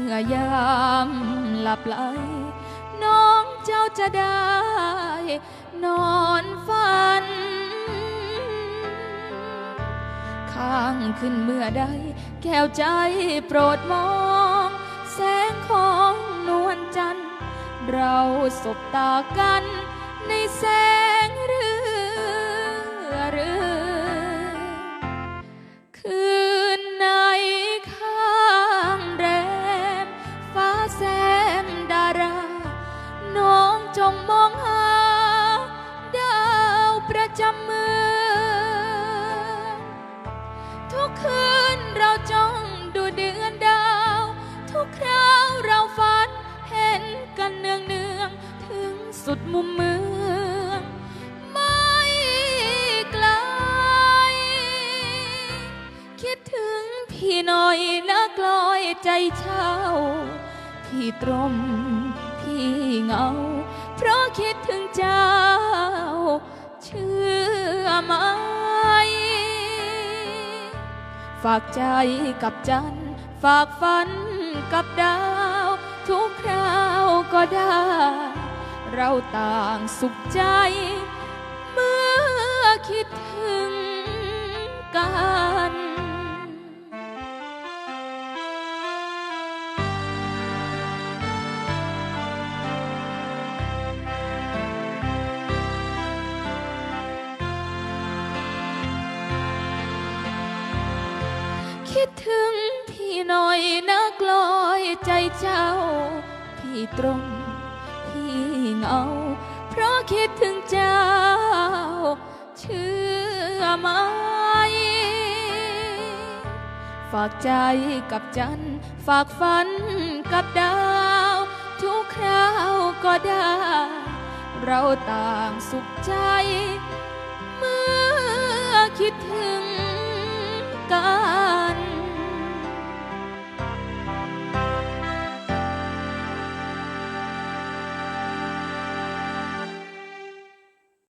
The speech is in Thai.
เมื่อยามหลับไหล น้องเจ้าจะได้ นอนฝัน ข้างขึ้นเมื่อใด แก้วใจโปรดมอง แสงของนวลจันทร์เราสบตากันในส จงมองหา ดาวประจำเมืองทุกคืนเราจ้องดูเดือนดาว ทุกคราวเราฝันเห็นกันเนืองเนืองๆถึงสุดมุมเมืองไม่ไกล คิดถึงพี่หน่อยนะกลอยใจเช่าพี่ตรม พี่เงา เพราะคิดถึงเจ้า เชื่อไหม ฝากใจกับจัน ฝากฝันกับดาว ทุกคราวก็ได้ เราต่างสุขใจ คิดถึงพี่หน่อยนะกลอยใจเจ้า พี่ตรง พี่เงา เพราะคิดถึงเจ้า เชื่อไหมฝากใจกับจัน ฝากฝันกับดาว ทุกคราวก็ได้ เราต่างสุขใจ เมื่อคิดถึงกัน